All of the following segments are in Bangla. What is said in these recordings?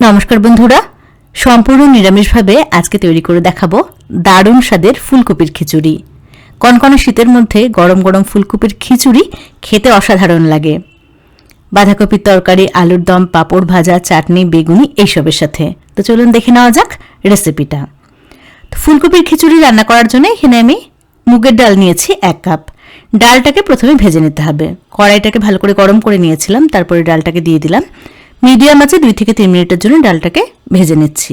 নমস্কার বন্ধুরা, সম্পূর্ণ নিরামিষভাবে আজকে তৈরি করে দেখাবো দারুণ স্বাদের ফুলকপির খিচুড়ি। কনকনে শীতের মধ্যে গরম গরম ফুলকপির খিচুড়ি খেতে অসাধারণ লাগে। বাঁধাকপির তরকারি, আলুর দম, পাঁপড় ভাজা, চাটনি, বেগুনি এইসবের সাথে। তো চলুন দেখে নেওয়া যাক রেসিপিটা। ফুলকপির খিচুড়ি রান্না করার জন্য এখানে আমি মুগের ডাল নিয়েছি এক কাপ। ডালটাকে প্রথমে ভেজে নিতে হবে। কড়াইটাকে ভালো করে গরম করে নিয়েছিলাম, তারপরে ডালটাকে দিয়ে দিলাম। মিডিয়াম আছে, দুই থেকে তিন মিনিটের জন্য ডালটাকে ভেজে নিচ্ছি।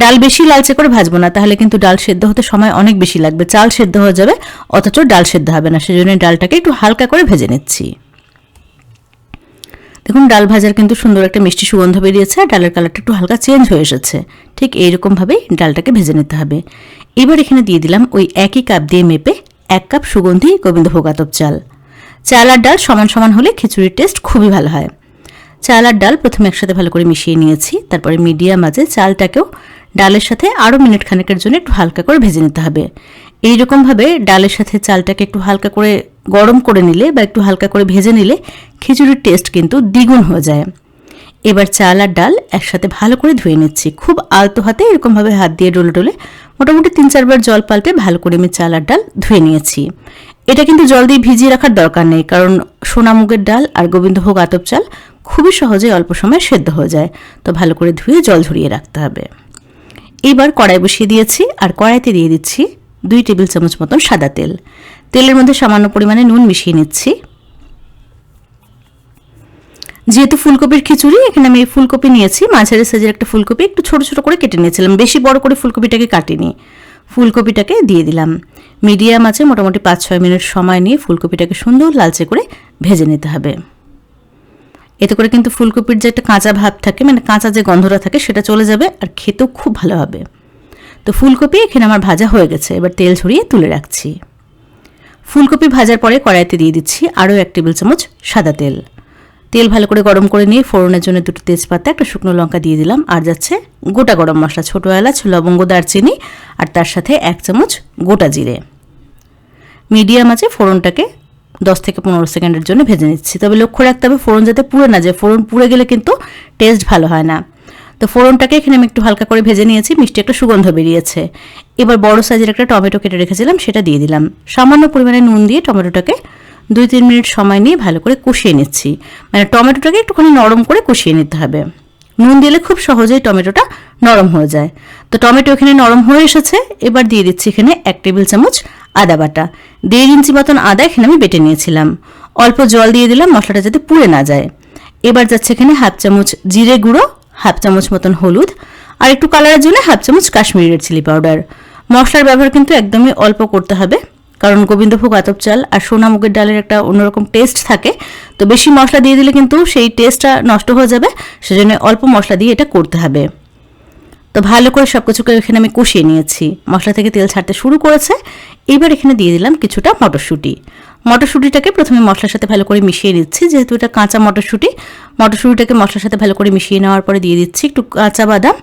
ডাল বেশি লালচে করে ভাজবো না, তাহলে কিন্তু ডাল সেদ্ধ হতে সময় অনেক বেশি লাগবে। চাল সেদ্ধ হয়ে যাবে, অথচ ডাল সেদ্ধ হবে না, সেজন্য ডালটাকে একটু হালকা করে ভেজে নিচ্ছি। দেখুন, ডাল ভাজার কিন্তু সুন্দর একটা মিষ্টি সুগন্ধ বেরিয়েছে, আর ডালের কালারটা একটু হালকা চেঞ্জ হয়ে এসেছে। ঠিক এইরকমভাবেই ডালটাকে ভেজে নিতে হবে। এবার এখানে দিয়ে দিলাম ওই একই কাপ দিয়ে মেপে এক কাপ সুগন্ধি গোবিন্দভোগ আতপ চাল। চাল আর ডাল সমান সমান হলে খিচুড়ির টেস্ট খুবই ভালো হয়। চাল আর ডাল প্রথমে একসাথে ভালো করে মিশিয়ে নিয়েছি। তারপরে মিডিয়াম আছে চালটাকেও ডালের সাথে আরও মিনিট খানেকের জন্য একটু হালকা করে ভেজে নিতে হবে। এইরকমভাবে ডালের সাথে চালটাকে একটু হালকা করে গরম করে নিলে বা একটু হালকা করে ভেজে নিলে খিচুড়ির টেস্ট কিন্তু দ্বিগুণ হয়ে যায়। এবার চাল আর ডাল একসাথে ভালো করে ধুয়ে নিচ্ছি। খুব আলতো হাতে এরকমভাবে হাত দিয়ে ডোলে ডলে মোটামুটি তিন চারবার জল পাল্টে ভালো করে আমি চাল আর ডাল ধুয়ে নিয়েছি। এটা কিন্তু জল দিয়ে ভিজিয়ে রাখার দরকার নেই, কারণ সোনামুগের ডাল আর গোবিন্দভোগ আতপ চাল খুবই সহজে অল্প সময় সেদ্ধ হয়ে যায়। তো ভালো করে ধুয়ে জল ঝরিয়ে রাখতে হবে। এবার কড়াই বসিয়ে দিয়েছি আর কড়াইতে দিয়ে দিচ্ছি দুই টেবিল চামচ মতন সাদা তেল। তেলের মধ্যে সামান্য পরিমাণে নুন মিশিয়ে নিচ্ছি। যেহেতু ফুলকপির খিচুড়ি, এখানে আমি ফুলকপি নিয়েছি। মাঝারি সাইজের একটা ফুলকপি একটু ছোট ছোট করে কেটে নিয়েছিলাম। বেশি বড় করে ফুলকপিটাকে কাটিনি। ফুলকপিটাকে দিয়ে দিলাম। মিডিয়াম আছে মোটামুটি পাঁচ ছয় মিনিট সময় নিয়ে ফুলকপিটাকে সুন্দর লালচে করে ভেজে নিতে হবে। এতে করে কিন্তু ফুলকপির যে একটা কাঁচা ভাব থাকে মানে কাঁচা যে গন্ধটা থাকে, সেটা চলে যাবে আর খেতেও খুব ভালো হবে। তো ফুলকপি এখানে আমার ভাজা হয়ে গেছে, এবার তেল ছড়িয়ে তুলে রাখছি। ফুলকপি ভাজার পরে কড়াইতে দিয়ে দিচ্ছি আরও এক টেবিল চামচ সাদা তেল। তেল ভালো করে গরম করে নিয়ে ফোড়নের জন্য দুটো তেজপাতা, একটা শুকনো লঙ্কা দিয়ে দিলাম, আর যাচ্ছে গোটা গরম মশলা, ছোটো এলাচ, লবঙ্গ, দারচিনি আর তার সাথে এক চামচ গোটা জিরে। মিডিয়াম আছে ফোড়নটাকে দশ থেকে পনেরো সেকেন্ডের জন্য ভেজে নিচ্ছি। তবে লক্ষ্য রাখতে হবে ফোড়ন যাতে পুড়ে না যায়। ফোড়ন পুড়ে গেলে কিন্তু টেস্ট ভালো হয় না। তো ফোড়নটাকে এখানে আমি একটু হালকা করে ভেজে নিয়েছি। মিষ্টি একটা সুগন্ধ বেরিয়েছে। এবার বড় সাইজের একটা টমেটো কেটে রেখেছিলাম, সেটা দিয়ে দিলাম। সামান্য পরিমাণে নুন দিয়ে টমেটোটাকে দুই তিন মিনিট সময় নিয়ে ভালো করে কষিয়ে নিচ্ছি। মানে টমেটোটাকে একটুখানি নরম করে কষিয়ে নিতে হবে। নুন দিলে খুব সহজেই টমেটোটা নরম হয়ে যায়। তো টমেটো এখানে নরম হয়ে এসেছে। এবার দিয়ে দিচ্ছি এখানে এক টেবিল চামচ আদা বাটা। দেড় ইঞ্চি মতন আদা এখানে আমি বেটে নিয়েছিলাম। অল্প জল দিয়ে দিলাম, মশলাটা যাতে পুড়ে না যায়। এবার যাচ্ছে এখানে হাফ চামচ জিরে গুঁড়ো, হাফ চামচ মতন হলুদ আর একটু কালারের জন্য হাফ চামচ কাশ্মীরি রেড চিলি পাউডার মশলার ব্যবহার কিন্তু একদমই অল্প করতে হবে। কারণ গোবিন্দভোগ আতপ চাল আর সোনা মুগের ডালের একটা অন্যরকম টেস্ট থাকে। তো বেশি মশলা দিয়ে দিলে কিন্তু সেই টেস্টটা নষ্ট হয়ে যাবে, সেজন্য অল্প মশলা দিয়ে এটা করতে হবে। তো ভালো করে সব কিছুকে এখানে আমি কষিয়ে নিয়েছি। মশলা থেকে তেল ছাড়তে শুরু করেছে। এবার এখানে দিয়ে দিলাম কিছুটা মটরশুঁটি। মটরশুঁটিটাকে প্রথমে মশলার সাথে ভালো করে মিশিয়ে নিচ্ছি, যেহেতু এটা কাঁচা মটরশুঁটি। মটরশুঁটিটাকে মশলার সাথে ভালো করে মিশিয়ে নেওয়ার পরে দিয়ে দিচ্ছি একটু কাঁচা বাদাম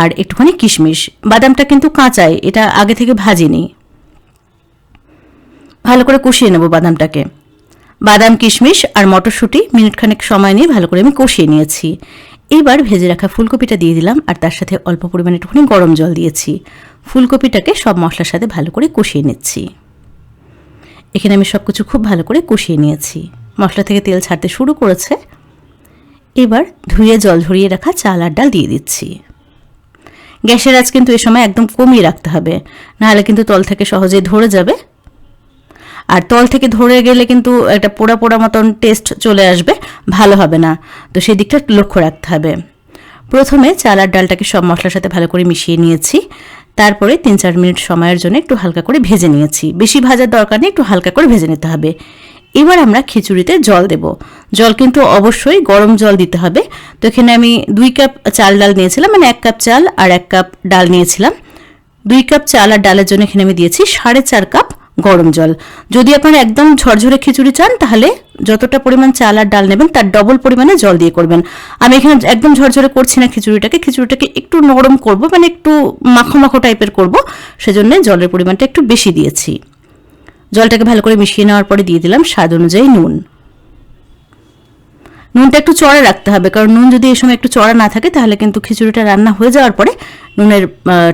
আর একটুখানি কিশমিশ। বাদামটা কিন্তু কাঁচাই, এটা আগে থেকে ভাজিনি। ভালো করে কষিয়ে নেব বাদামটাকে। বাদাম, কিশমিশ আর মটরশুঁটি মিনিটখানেক সময় নিয়ে ভালো করে আমি কষিয়ে নিয়েছি। এবার ভেজে রাখা ফুলকপিটা দিয়ে দিলাম আর তার সাথে অল্প পরিমাণে একটুখানি গরম জল দিয়েছি। ফুলকপিটাকে সব মশলার সাথে ভালো করে কষিয়ে নিচ্ছি। এখানে আমি সব কিছু খুব ভালো করে কষিয়ে নিয়েছি। মশলা থেকে তেল ছাড়তে শুরু করেছে। এবার ধুয়ে জল ঝরিয়ে রাখা চাল আর ডাল দিয়ে দিচ্ছি। গ্যাসের আজ কিন্তু এ সময় একদম কমিয়ে রাখতে হবে। নাহলে কিন্তু তল থেকে সহজেই ধরে যাবে। আর তল থেকে ধরে গেলে কিন্তু একটা পোড়া পোড়া মতন টেস্ট চলে আসবে, ভালো হবে না। তো সেই দিকটা লক্ষ্য রাখতে হবে। প্রথমে চাল আর ডালটাকে সব মশলার সাথে ভালো করে মিশিয়ে নিয়েছি। তারপরে তিন চার মিনিট সময়ের জন্য একটু হালকা করে ভেজে নিয়েছি। বেশি ভাজার দরকার নেই, একটু হালকা করে ভেজে নিতে হবে। এবার আমরা খিচুড়িতে জল দেব। জল কিন্তু অবশ্যই গরম জল দিতে হবে। তো এখানে আমি দুই কাপ চাল ডাল নিয়েছিলাম মানে এক কাপ চাল আর এক কাপ ডাল নিয়েছিলাম। দুই কাপ চাল আর ডালের জন্য এখানে আমি দিয়েছি সাড়ে চার কাপ গরম জল। যদি আপনারা একদম ঝরঝরে খিচুড়ি চান, তাহলে যতটা পরিমাণ চাল আর ডাল নেবেন, তার ডবল পরিমাণে জল দিয়ে করবেন। আমি এখানে একদম ঝরঝরে করছি না খিচুড়িটাকে খিচুড়িটাকে একটু নরম করব মানে একটু মাখো মাখো টাইপের করব। সেজন্য জলের পরিমাণটা একটু বেশি দিয়েছি। জলটাকে ভালো করে মিশিয়ে নেওয়ার পরে দিয়ে দিলাম স্বাদ অনুযায়ী নুন। নুনটা একটু চড়া রাখতে হবে, কারণ নুন যদি এই সময় একটু চড়া না থাকে, তাহলে কিন্তু খিচুড়িটা রান্না হয়ে যাওয়ার পরে নুনের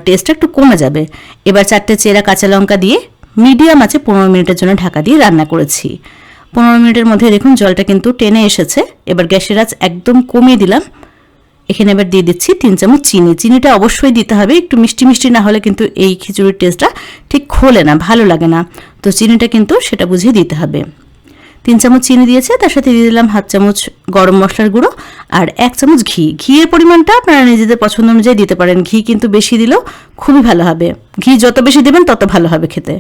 টেস্টটা একটু কমে যাবে। এবার চারটে চেরা কাঁচা লঙ্কা দিয়ে মিডিয়াম আছে, পনেরো মিনিটের জন্য ঢাকা দিয়ে রান্না করেছি। পনেরো মিনিটের মধ্যে দেখুন জলটা কিন্তু টেনে এসেছে। এবার গ্যাসের আঁচ একদম কমিয়ে দিলাম। এখানে এবার দিয়ে দিচ্ছি তিন চামচ চিনি। চিনিটা অবশ্যই দিতে হবে, একটু মিষ্টি মিষ্টি না হলে কিন্তু এই খিচুড়ির টেস্টটা ঠিক খোলে না, ভালো লাগে না। তো চিনিটা কিন্তু সেটা বুঝিয়ে দিতে হবে। তিন চামচ চিনি দিয়েছে, তার সাথে দিয়ে দিলাম হাফ চামচ গরম মশলার গুঁড়ো আর এক চামচ ঘি। ঘিয়ের পরিমাণটা আপনারা নিজেদের পছন্দ অনুযায়ী দিতে পারেন। ঘি কিন্তু বেশি দিলেও খুবই ভালো হবে। ঘি যত বেশি দেবেন তত ভালো হবে খেতে।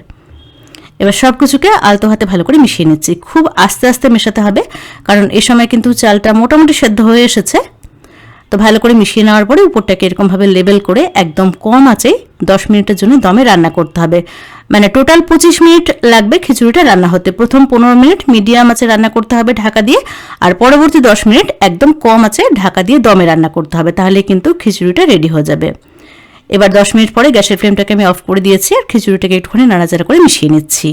এবার সব কিছুকে আলতো হাতে ভালো করে মিশিয়ে নিচ্ছি। খুব আস্তে আস্তে মেশাতে হবে, কারণ এ সময় কিন্তু চালটা মোটামুটি সেদ্ধ হয়ে এসেছে। তো ভালো করে মিশিয়ে নেওয়ার পরে উপরটাকে এরকমভাবে লেবেল করে একদম কম আছে দশ মিনিটের জন্য দমে রান্না করতে হবে। মানে টোটাল পঁচিশ মিনিট লাগবে খিচুড়িটা রান্না হতে। প্রথম পনেরো মিনিট মিডিয়াম আছে রান্না করতে হবে ঢাকা দিয়ে, আর পরবর্তী দশ মিনিট একদম কম আছে ঢাকা দিয়ে দমে রান্না করতে হবে, তাহলে কিন্তু খিচুড়িটা রেডি হয়ে যাবে। এবার দশ মিনিট পরে গ্যাসের ফ্লেমটাকে আমি অফ করে দিয়েছি আর খিচুড়িটাকে একটুখানি নাড়াচাড়া করে মিশিয়ে নিচ্ছি।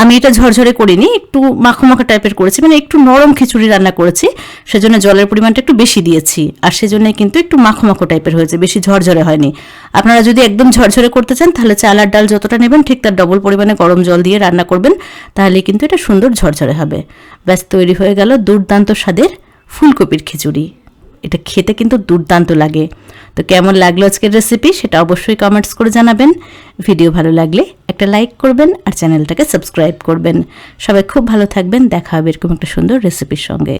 আমি এটা ঝরঝরে করিনি, একটু মাখো মাখো টাইপের করেছি মানে একটু নরম খিচুড়ি রান্না করেছি, সেজন্য জলের পরিমাণটা একটু বেশি দিয়েছি, আর সেজন্য কিন্তু একটু মাখো মাখো টাইপের হয়েছে, বেশি ঝরঝরে হয়নি। আপনারা যদি একদম ঝরঝরে করতে চান, তাহলে চাল আর ডাল যতটা নেবেন, ঠিক তার ডবল পরিমাণে গরম জল দিয়ে রান্না করবেন, তাহলে কিন্তু এটা সুন্দর ঝরঝরে হবে। ব্যাস, তৈরি হয়ে গেল দুর্দান্ত স্বাদের ফুলকপির খিচুড়ি। এটা খেতে কিন্তু দুর্দান্ত লাগে। তো কেমন লাগল আজকের রেসিপি সেটা অবশ্যই কমেন্টস করে জানাবেন। ভিডিও ভালো লাগলে একটা লাইক করবেন আর চ্যানেলটাকে সাবস্ক্রাইব করবেন। সবাই খুব ভালো থাকবেন। দেখা হবে এরকম একটা সুন্দর রেসিপির সঙ্গে।